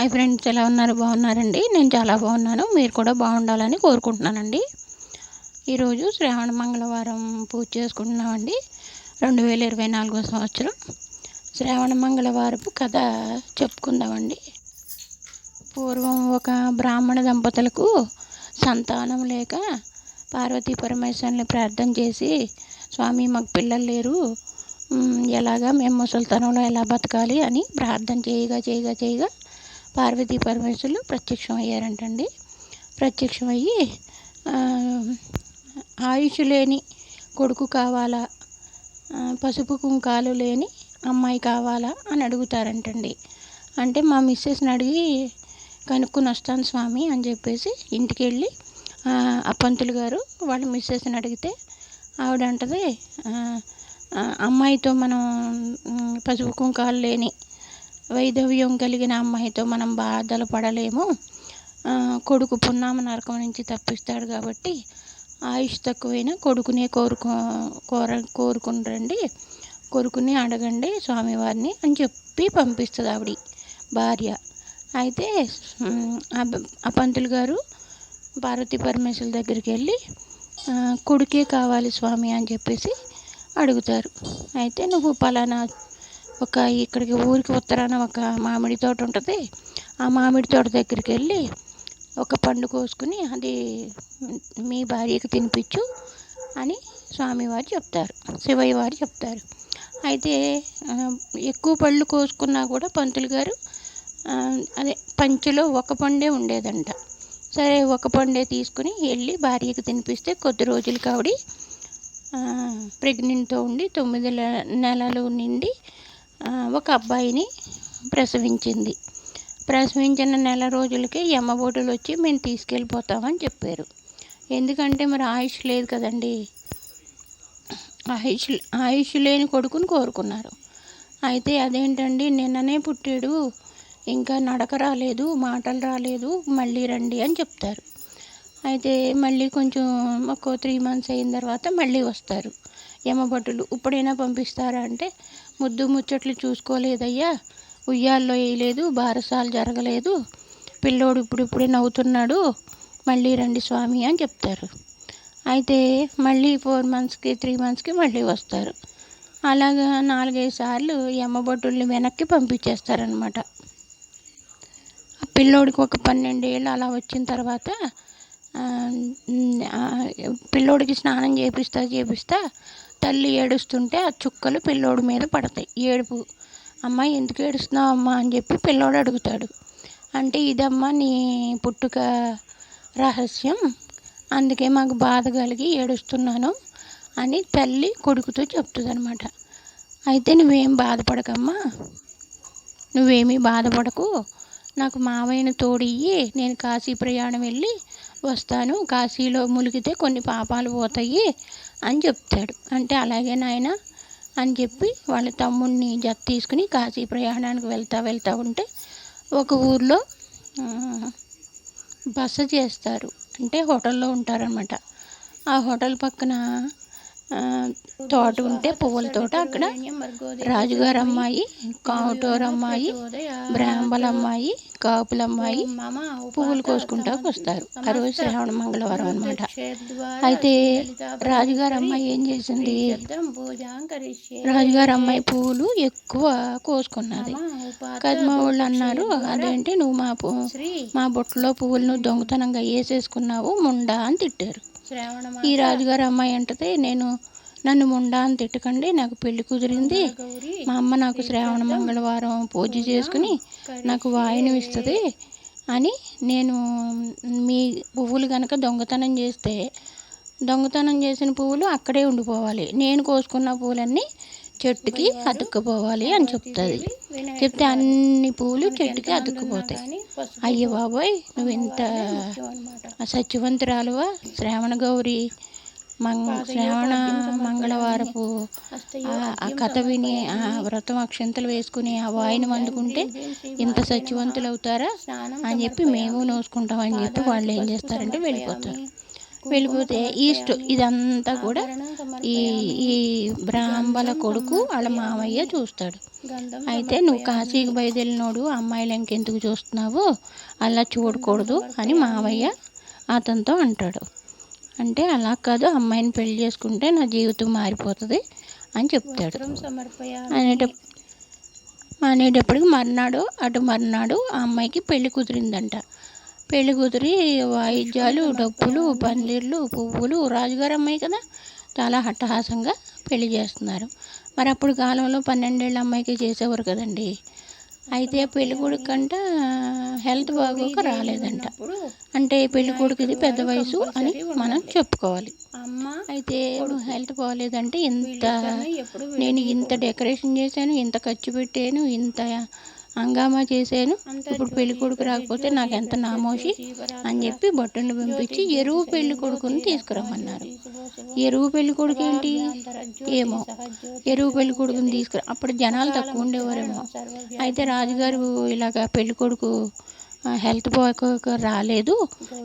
Hi friends ఎలా ఉన్నారు? బాగున్నారండి? నేను చాలా బాగున్నాను. మీరు కూడా బాగుండాలని కోరుకుంటున్నానండి. ఈరోజు శ్రావణ మంగళవారం పూజ చేసుకుంటున్నామండి. రెండు వేల ఇరవై నాలుగో సంవత్సరం. శ్రావణ మంగళవారపు కథ చెప్పుకుందామండి. పూర్వం ఒక బ్రాహ్మణ దంపతులకు సంతానం లేక పార్వతీ పరమేశ్వరుని ప్రార్థన చేసి స్వామి మాకు పిల్లలు లేరు. ఎలాగా మేము ముసలితనంలో ఎలా బతకాలి? అని ప్రార్థన చేయగా చేయగా చేయగా పార్వతీ పరమేశ్వరులు ప్రత్యక్షం అయ్యారంటండి ప్రత్యక్షమయ్యి ఆయుష్ లేని కొడుకు కావాలా పసుపు కుంకాలు లేని అమ్మాయి కావాలా అని అడుగుతారంటండి. అంటే మా మిస్సెస్ని అడిగి కనుక్కొని వస్తాను స్వామి అని చెప్పేసి ఇంటికి వెళ్ళి అప్పంతులు గారు వాళ్ళ మిస్సెస్ని అడిగితే ఆవిడ అంటది అమ్మాయితో మనం పసుపు కుంకాలు లేని వైధవ్యం కలిగిన అమ్మాయితో మనం బాధలు పడలేము. కొడుకు పున్నామ నరకం నుంచి తప్పిస్తాడు కాబట్టి ఆయుష్ తక్కువైనా కొడుకునే కోరుకో కోర కోరుకుని రండి కొడుకుని అడగండి స్వామివారిని అని చెప్పి పంపిస్తుంది ఆవిడ భార్య. అయితే ఆ పంతులు గారు పార్వతీ పరమేశ్వరుల దగ్గరికి వెళ్ళి కొడుకే కావాలి స్వామి అని చెప్పేసి అడుగుతారు. అయితే నువ్వు పలానా ఒక ఇక్కడికి ఊరికి ఉత్తరాన ఒక మామిడి తోట ఉంటుంది. ఆ మామిడి తోట దగ్గరికి వెళ్ళి ఒక పండు కోసుకుని అది మీ భార్యకి తినిపించు అని స్వామివారు చెప్తారు. శివయ్య వారు చెప్తారు. అయితే ఎక్కువ పళ్ళు కోసుకున్నా కూడా పంతులు గారు అదే పంచులో ఒక పండే ఉండేదంట. సరే ఒక పండే తీసుకుని వెళ్ళి భార్యకి తినిపిస్తే కొద్ది రోజులు కావడి ప్రెగ్నెంట్తో ఉండి తొమ్మిది నెలలు నిండి ఒక అబ్బాయిని ప్రసవించింది. ప్రసవించిన నెల రోజులకే యమ్మబోటులు వచ్చి మేము తీసుకెళ్ళిపోతామని చెప్పారు. ఎందుకంటే మరి ఆయుష్ లేదు కదండి. ఆయుష్ ఆయుష్ లేని కొడుకుని కోరుకున్నారు. అయితే అదేంటండి నిన్ననే పుట్టాడు. ఇంకా నడక రాలేదు మాటలు రాలేదు మళ్ళీ రండి అని చెప్తారు. అయితే మళ్ళీ కొంచెం ఒక త్రీ మంత్స్ అయిన తర్వాత మళ్ళీ వస్తారు. యమభటులు ఇప్పుడైనా పంపిస్తారా అంటే ముద్దు ముచ్చట్లు చూసుకోలేదయ్యా. ఉయ్యాల్లో వేయలేదు బారసాలు జరగలేదు. పిల్లోడు ఇప్పుడిప్పుడే నవ్వుతున్నాడు. మళ్ళీ రండి స్వామి అని చెప్తారు. అయితే మళ్ళీ ఫోర్ మంత్స్కి త్రీ మంత్స్కి మళ్ళీ వస్తారు. అలాగా నాలుగైదు సార్లు యమ్మబొట్టుల్ని వెనక్కి పంపించేస్తారనమాట పిల్లోడికి ఒక పన్నెండేళ్ళు అలా వచ్చిన తర్వాత పిల్లోడికి స్నానం చేపిస్తా చేపిస్తా తల్లి ఏడుస్తుంటే ఆ చుక్కలు పిల్లోడి మీద పడతాయి. ఏడుపు అమ్మ ఎందుకు ఏడుస్తున్నావు అమ్మ అని చెప్పి పిల్లోడు అడుగుతాడు. అంటే ఇదమ్మా నీ పుట్టుక రహస్యం. అందుకే మాకు బాధ కలిగి ఏడుస్తున్నాను అని తల్లి కొడుకుతో చెప్తుంది అనమాట అయితే నువ్వేం బాధపడకమ్మా. నువ్వేమీ బాధపడకు. నాకు మావయ్యను తోడియ్యి నేను కాశీ ప్రయాణం వెళ్ళి వస్తాను. కాశీలో ములిగితే కొన్ని పాపాలు పోతాయి అని చెప్తాడు. అంటే అలాగే నాయన అని చెప్పి వాళ్ళ తమ్ముడిని జత తీసుకుని కాశీ ప్రయాణానికి వెళ్తా వెళ్తూ ఉంటే ఒక ఊర్లో బస చేస్తారు. అంటే హోటల్లో ఉంటారనమాట ఆ హోటల్ పక్కన తోట ఉంటే పువ్వుల తోట అక్కడ. రాజుగారు అమ్మాయి కావుటోరు అమ్మాయి బ్రాహ్మల అమ్మాయి కాపుల అమ్మాయి పువ్వులు కోసుకుంటా వస్తారు. ఆ రోజు శ్రావణ మంగళవారం అనమాట అయితే రాజుగారు అమ్మాయి ఏం చేసింది? రాజుగారు అమ్మాయి పువ్వులు ఎక్కువ కోసుకున్నది. కద్మ వాళ్ళు అన్నారు అదేంటి? నువ్వు మా మా బుట్టలో పువ్వులను దొంగతనంగా వేసేసుకున్నావు ముండా అని తిట్టారు. ఈ రాజుగారు అమ్మాయి అంటది నేను నన్ను ముండా అని తిట్టకండి నాకు పెళ్ళి కుదిరింది. మా అమ్మ నాకు శ్రావణ మంగళవారం పూజ చేసుకుని నాకు వాయినం ఇస్తుంది అని నేను మీ పువ్వులు కనుక దొంగతనం చేస్తే దొంగతనం చేసిన పువ్వులు అక్కడే ఉండిపోవాలి. నేను కోసుకున్న పువ్వులన్నీ చెట్టుకి అతుక్కుపోవాలి అని చెప్తుంది. చెప్తే అన్ని పూలు చెట్టుకి అతుక్కుపోతాయి. అయ్యో బాబోయ్ నువ్వు ఇంత సత్యవంతురాలువా శ్రావణ గౌరి మంగ శ్రావణ మంగళవారపు ఆ కథ విని ఆ వ్రతం అక్షంతలు వేసుకుని ఆ వాయిని అందుకుంటే ఇంత సత్యవంతులు అవుతారా అని చెప్పి మేము నోసుకుంటాం అని చెప్పి వాళ్ళు ఏం చేస్తారంటే వెళ్ళిపోతారు. వెళ్ళిపోతే ఈస్ట్ ఇదంతా కూడా ఈ ఈ బ్రాహ్మల కొడుకు వాళ్ళ మామయ్య చూస్తాడు. అయితే నువ్వు కాశీకి బయలుదేరినోడు అమ్మాయిలు ఇంకెందుకు చూస్తున్నావు? అలా చూడకూడదు అని మావయ్య అతనితో అంటాడు. అంటే అలా కాదు అమ్మాయిని పెళ్ళి చేసుకుంటే నా జీవితం మారిపోతుంది అని చెప్తాడు. అనేట అనేటప్పటికి మర్నాడు అటు మర్నాడు ఆ అమ్మాయికి పెళ్ళి కుదిరిందంట. పెళ్ళి వాయిద్యాలు డప్పులు పందిర్లు పువ్వులు రాజుగారు అమ్మాయి కదా చాలా హట్టహాసంగా పెళ్ళి చేస్తున్నారు. మరి అప్పుడు కాలంలో పన్నెండేళ్ళ అమ్మాయికి చేసేవారు కదండి. అయితే పెళ్ళి కొడుకంట హెల్త్ బాగోక రాలేదంట. అంటే పెళ్ళి కొడుకుది పెద్ద వయసు అని మనం చెప్పుకోవాలి. అయితే హెల్త్ బాగోలేదంటే ఇంత నేను ఇంత డెకరేషన్ చేశాను ఇంత ఖర్చు పెట్టాను ఇంత హంగామా చేశాను. ఇప్పుడు పెళ్ళి కొడుకు రాకపోతే నాకు ఎంత నామోషి అని చెప్పి బొట్టను పంపించి ఎరువు పెళ్ళి కొడుకుని తీసుకురమ్మన్నారు. ఎరువు పెళ్ళి కొడుకు ఏంటి? ఏమో. ఎరువు పెళ్ళి కొడుకుని తీసుకురా. అప్పుడు జనాలు తక్కువ ఉండేవారేమో. అయితే రాజుగారు ఇలాగ పెళ్ళి కొడుకు హెల్త్ బాగోక రాలేదు.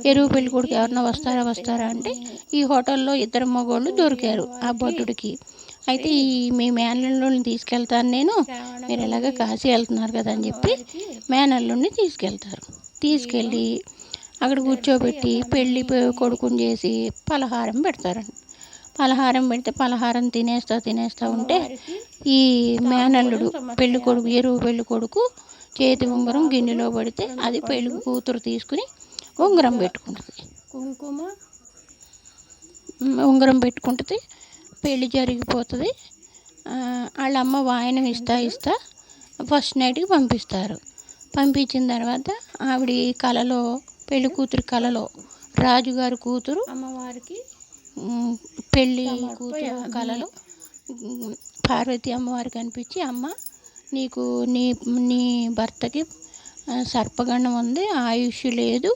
ఎరువు పెళ్ళి కొడుకు ఎవరన్నా వస్తారా వస్తారా అంటే ఈ హోటల్లో ఇద్దరు మగోళ్ళు దొరికారు ఆ భటుడికి అయితే ఈ మీ మేనల్లుని తీసుకెళ్తాను నేను. మీరు ఎలాగ కాశీ వెళ్తున్నారు కదా అని చెప్పి మేనల్లుని తీసుకెళ్తారు. తీసుకెళ్ళి అక్కడ కూర్చోబెట్టి పెళ్ళి కొడుకుని చేసి పలహారం పెడతారండి పలహారం పెడితే పలహారం తినేస్తా తినేస్తా ఉంటే ఈ మేనల్లుడు పెళ్ళి కొడుకు ఎరువు పెళ్ళి కొడుకు చేతి ఉంగరం గిన్నెలో పడితే అది పెళ్ళి కూతురు తీసుకుని ఉంగరం పెట్టుకుంటుంది. కుంకుమ. ఉంగరం పెట్టుకుంటుంది. పెళ్ళి జరిగిపోతుంది. వాళ్ళ అమ్మ వాయనం ఇస్తా ఇస్తా ఫస్ట్ నైట్కి పంపిస్తారు. పంపించిన తర్వాత ఆవిడ కలలో పెళ్ళి కూతురు కలలో రాజుగారి కూతురు అమ్మవారికి పెళ్ళి కూతురు ఉమ్, పార్వతి అమ్మవారు కనిపించి అమ్మ నీకు నీ నీ భర్తకి సర్పగండం ఉంది ఆయుష్ లేదు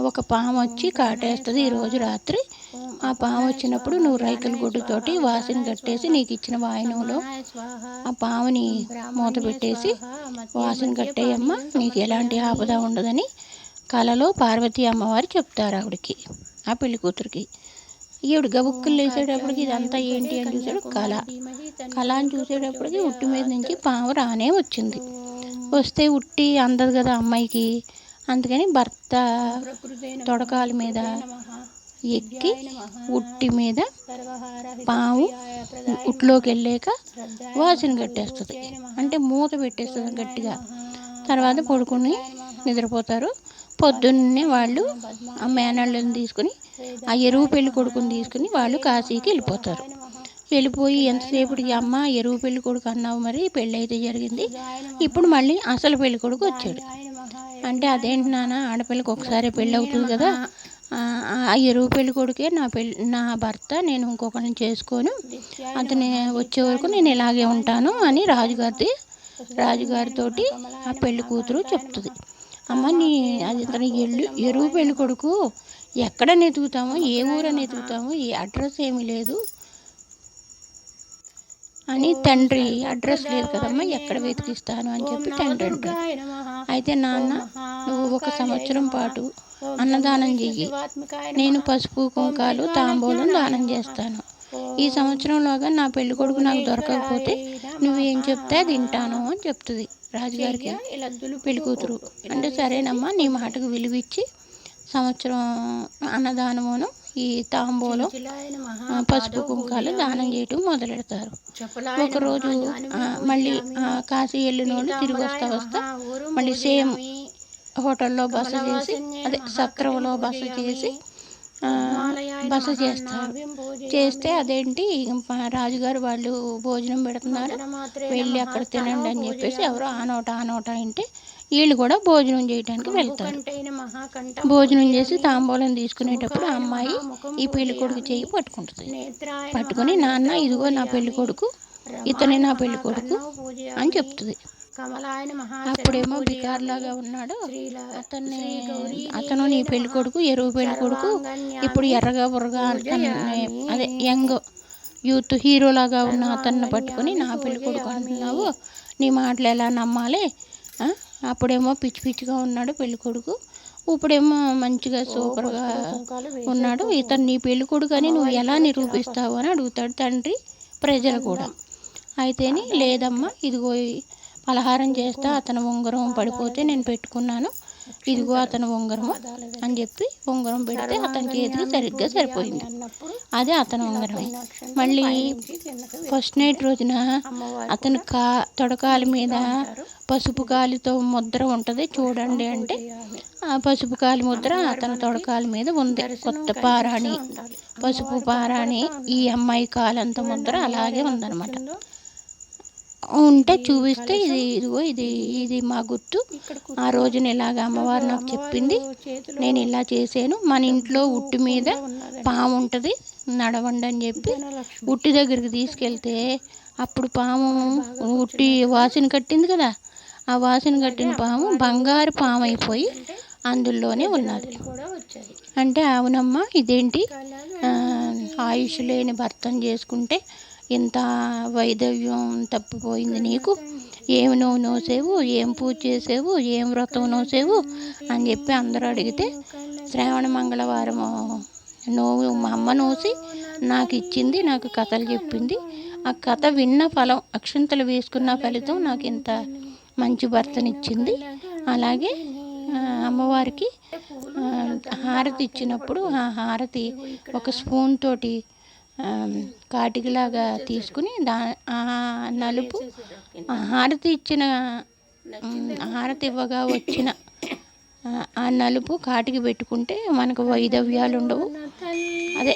ఒక పాము వచ్చి కాటేస్తుంది ఈరోజు రాత్రి. ఆ పాము వచ్చినప్పుడు నువ్వు రైతుల గుడ్డుతోటి వాసన కట్టేసి నీకు ఇచ్చిన వాయనంలో ఆ పాముని మూత పెట్టేసి వాసన కట్టేయమ్మ నీకు ఎలాంటి ఆపద ఉండదని కలలో పార్వతీ అమ్మవారు చెప్తారు ఆవిడకి ఆ పెళ్ళి కూతురికి. ఈవిడ గబుక్కులు వేసేటప్పటికి ఇదంతా ఏంటి అని చూసాడు కళ. కళ అని చూసేటప్పటికి ఉట్టి మీద నుంచి పాము రానే వచ్చింది. వస్తే ఉట్టి అందదు కదా అమ్మాయికి. అందుకని భర్త తొడకాల మీద ఎక్కి ఉట్టి మీద పాము ఉట్లోకి వెళ్ళాక వాసన కట్టేస్తుంది అంటే మూత పెట్టేస్తుంది గట్టిగా. తర్వాత పడుకుని నిద్రపోతారు. పొద్దున్నే వాళ్ళు ఆ మేనళ్ళని తీసుకుని ఆ ఎరువు పెళ్ళి కొడుకుని తీసుకుని వాళ్ళు కాశీకి వెళ్ళిపోతారు. వెళ్ళిపోయి ఎంతసేపటికి అమ్మ ఎరువు పెళ్ళి కొడుకు అన్నావు మరి పెళ్ళి అయితే జరిగింది ఇప్పుడు మళ్ళీ అసలు పెళ్ళి కొడుకు వచ్చాడు. అంటే అదేంటి నాన్న ఆడపిల్లకి ఒకసారి పెళ్ళి అవుతుంది కదా. ఆ, ఎరువు పెళ్ళి కొడుకే నా పెళ్ళి నా భర్త నేను ఇంకొకరిని చేసుకోను. అతను వచ్చే వరకు నేను ఇలాగే ఉంటాను అని రాజుగారిది రాజుగారితోటి ఆ పెళ్ళి కూతురు చెప్తుంది. అమ్మ నీ అది తన ఎల్లు ఎరువు పెళ్ళి కొడుకు ఎక్కడ నెతుకుతామో ఏ ఊరని ఎతుకుతామో ఏ అడ్రస్ ఏమీ లేదు అని తండ్రి అడ్రస్ లేదు కదమ్మా ఎక్కడ వెతికిస్తాను అని చెప్పి తండ్రి అంటారు అయితే నాన్న నువ్వు ఒక సంవత్సరం పాటు అన్నదానం చెయ్యి. నేను పసుపు కుంకాలు తాంబూలం దానం చేస్తాను. ఈ సంవత్సరంలోగా నా పెళ్ళి కొడుకు నాకు దొరకకపోతే నువ్వేం చెప్తే అది వింటాను అని చెప్తుంది రాజుగారికి. పెళ్ళి కూతురు. అంటే సరేనమ్మా నీ మాటకు విలువిచ్చి సంవత్సరం అన్నదానమును ఈ తాంబూలం పసుపు కుంకాలు దానం చేయటం మొదలెడతారు. ఒకరోజు మళ్ళీ కాశీ వెళ్ళిన వాళ్ళు తిరిగి వస్తా వస్తా మళ్ళీ సేమ్ హోటల్లో బస చేసి అదే సత్రంలో బస చేసి బస చేస్తారు. చేస్తే అదేంటి రాజుగారు వాళ్ళు భోజనం పెడుతున్నారు. వెళ్ళి అక్కడ తినండి అని చెప్పేసి ఎవరో ఆ నోట ఆ నోట అంటే వీళ్ళు కూడా భోజనం చేయడానికి వెళ్తారు. భోజనం చేసి తాంబూలం తీసుకునేటప్పుడు అమ్మాయి ఈ పెళ్ళి కొడుకు చెయ్యి పట్టుకుంటుంది. పట్టుకొని నాన్న ఇదిగో నా పెళ్ళి కొడుకు ఇతనే నా పెళ్ళి కొడుకు అని చెప్తుంది. అప్పుడేమో బికార్లాగా ఉన్నాడు. అతన్ని అతను నీ పెళ్ళి కొడుకు ఎరువు పెళ్ళి కొడుకు ఇప్పుడు ఎర్రగా బుర్రగా అదే యంగ్ యూత్ హీరోలాగా ఉన్న అతన్ని పట్టుకొని నా పెళ్ళి కొడుకు అంటున్నావు. నీ మాటలు ఎలా నమ్మాలి? అప్పుడేమో పిచ్చి పిచ్చిగా ఉన్నాడు పెళ్ళి కొడుకు. ఇప్పుడేమో మంచిగా సూపర్గా ఉన్నాడు. ఇతను నీ పెళ్ళి కొడుకని నువ్వు ఎలా నిరూపిస్తావు అని అడుగుతాడు తండ్రి ప్రజలు కూడా. అయితేని లేదమ్మా ఇదిగో పలహారం చేస్తా అతను ఉంగరం పడిపోతే నేను పెట్టుకున్నాను. ఇదిగో అతను ఉంగరం అని చెప్పి ఉంగరం పెడితే అతని చేతికి సరిగ్గా సరిపోయింది. అదే అతని ఉంగరమే. మళ్ళీ ఫస్ట్ నైట్ రోజున అతను అతని కా తొడకాల మీద పసుపు కాలితో ముద్ర ఉంటుంది చూడండి అంటే ఆ పసుపు కాలి ముద్ర అతని తొడకాల మీద ఉంది. కొత్త పారాణి పసుపు పారాణి ఈ అమ్మాయి కాలంత ముద్ర అలాగే ఉందన్నమాట. ఉంటే చూపిస్తే ఇది ఇదిగో ఇది ఇది మా గుర్తు. ఆ రోజున ఇలాగ అమ్మవారు నాకు చెప్పింది. నేను ఇలా చేశాను. మన ఇంట్లో ఉట్టి మీద పాము ఉంటుంది. నడవండి అని చెప్పి ఉట్టి దగ్గరికి తీసుకెళ్తే అప్పుడు పాము ఉట్టి వాసన కట్టింది కదా. ఆ వాసన కట్టిన పాము బంగారు పాము అయిపోయి అందులోనే ఉన్నది. అంటే అవునమ్మా ఇదేంటి? ఆయుష్ లేని భర్తను చేసుకుంటే ఇంత వైదవ్యం తప్పిపోయింది నీకు? ఏమి నువ్వు నోసేవు? ఏం పూజ చేసేవు? ఏం వ్రతం నోసేవు? అని చెప్పి అందరూ అడిగితే శ్రావణ మంగళవారం నువ్వు మా అమ్మ నోసి నాకు ఇచ్చింది నాకు కథలు చెప్పింది. ఆ కథ విన్న ఫలం అక్షంతలు వేసుకున్న ఫలితం నాకు ఇంత మంచి భర్తనిచ్చింది. అలాగే అమ్మవారికి హారతి ఇచ్చినప్పుడు ఆ హారతి ఒక స్పూన్ తోటి కాటికిలాగా తీసుకుని దా ఆ నలుపు హారతి ఇచ్చిన హారతి ఇవ్వగా వచ్చిన ఆ, నలుపు కాటికి పెట్టుకుంటే మనకు వైదవ్యాలు ఉండవు. అదే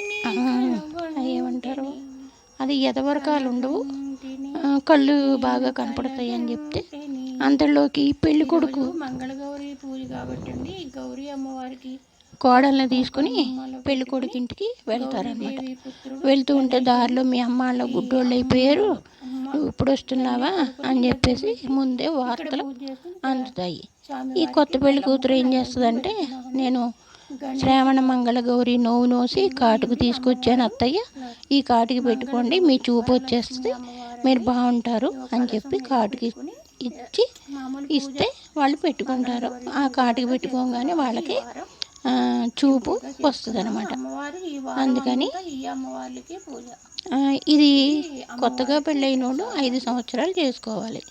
ఏమంటారు? అది ఎదవరకాలు ఉండవు. కళ్ళు బాగా కనపడతాయి అని చెప్తే అంతలోకి పెళ్ళి కొడుకు మంగళగౌరి పూజ కాబట్టి గౌరీ అమ్మవారికి కోడల్ని తీసుకుని పెళ్ళి కొడుకు ఇంటికి వెళ్తారనమాట వెళ్తూ ఉంటే దారిలో మీ అమ్మ వాళ్ళ గుడ్డోళ్ళు అయిపోయారు. నువ్వు ఇప్పుడు వస్తున్నావా అని చెప్పేసి ముందే వార్తలు అందుతాయి. ఈ కొత్త పెళ్ళి కూతురు ఏం చేస్తుందంటే నేను శ్రావణ మంగళ గౌరి నోవు నోసి కాటుకు తీసుకొచ్చాను అత్తయ్య. ఈ కాటుకి పెట్టుకోండి మీ చూపు వచ్చేస్తుంది మీరు బాగుంటారు అని చెప్పి కాటుకి ఇచ్చి ఇస్తే వాళ్ళు పెట్టుకుంటారు. ఆ కాటుకి పెట్టుకోగానే వాళ్ళకి చూపు వస్తుంది అనమాట అందుకని ఇది కొత్తగా పెళ్ళైనోళ్ళు ఐదు సంవత్సరాలు చేసుకోవాలి.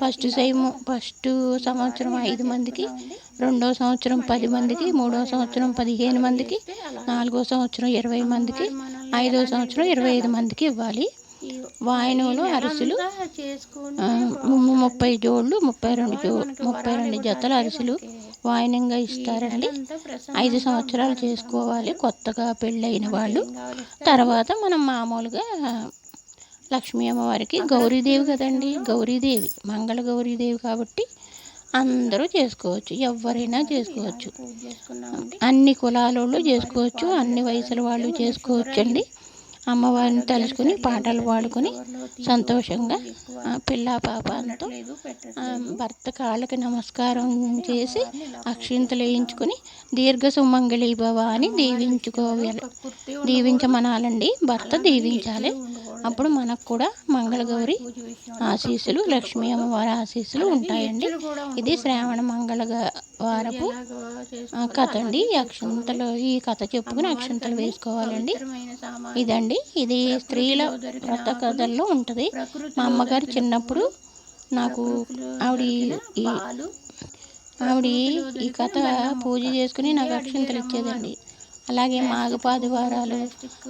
ఫస్ట్ సైము ఫస్ట్ సంవత్సరం ఐదు మందికి రెండో సంవత్సరం పది మందికి మూడో సంవత్సరం పదిహేను మందికి నాలుగో సంవత్సరం ఇరవై మందికి ఐదో సంవత్సరం ఇరవై ఐదు మందికి ఇవ్వాలి. ఈ వాయనంలో అరిసెలు ముప్పై జోళ్ళు ముప్పై రెండు జో ముప్పై రెండు జతల అరిసెలు వాయనంగా ఇస్తారండి. ఐదు సంవత్సరాలు చేసుకోవాలి. కొత్తగా పెళ్ళైన వాళ్ళు. తర్వాత మనం మామూలుగా లక్ష్మీ అమ్మవారికి గౌరీదేవి కదండి. గౌరీదేవి మంగళ గౌరీదేవి కాబట్టి అందరూ చేసుకోవచ్చు. ఎవరైనా చేసుకోవచ్చు. అన్ని కులాల వాళ్ళు చేసుకోవచ్చు. అన్ని వయసుల వాళ్ళు చేసుకోవచ్చు అండి అమ్మవారిని తలుచుకుని పాటలు పాడుకొని సంతోషంగా ఆ, పిల్ల పాప అంతా భర్త కాళ్ళకి నమస్కారం చేసి అక్షింతలు వేయించుకొని దీర్ఘ సుమంగళి భవ అని దీవించుకోవాలి దీవించమనాలండి. భర్త దీవించాలి. అప్పుడు మనకు కూడా మంగళగౌరి ఆశీస్సులు లక్ష్మీ అమ్మవారి ఆశీస్సులు ఉంటాయండి. ఇది శ్రావణ మంగళ వారపు కథ అండి ఈ అక్షంతలు ఈ కథ చెప్పుకుని అక్షంతలు వేసుకోవాలండి. ఇదండి. ఇది స్త్రీల వ్రత కథల్లో ఉంటుంది. మా అమ్మగారు చిన్నప్పుడు నాకు ఆవిడ ఈ ఆవిడ ఈ కథ పూజ చేసుకుని నాకు అక్షంతలు ఇచ్చేదండి. అలాగే మాఘపాదివారాలు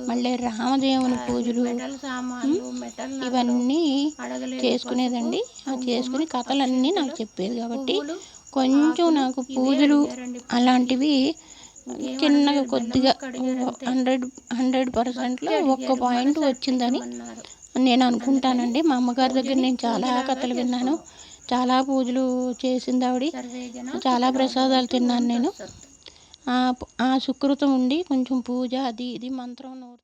మళ్ళీ రామదేవుని పూజలు ఇవన్నీ చేసుకునేదండి. ఆ చేసుకుని కథలన్నీ నాకు చెప్పేది కాబట్టి కొంచెం నాకు పూజలు అలాంటివి చిన్నగా కొద్దిగా హండ్రెడ్ హండ్రెడ్ పర్సెంట్లో ఒక్క పాయింట్ వచ్చిందని నేను అనుకుంటానండి. మా అమ్మగారి దగ్గర నేను చాలా కథలు విన్నాను. చాలా పూజలు చేసింది ఆవిడ. చాలా ప్రసాదాలు తిన్నాను నేను. ఆ ఆ సుకృతం ఉండి కొంచెం పూజ అది ఇది మంత్రం నోరు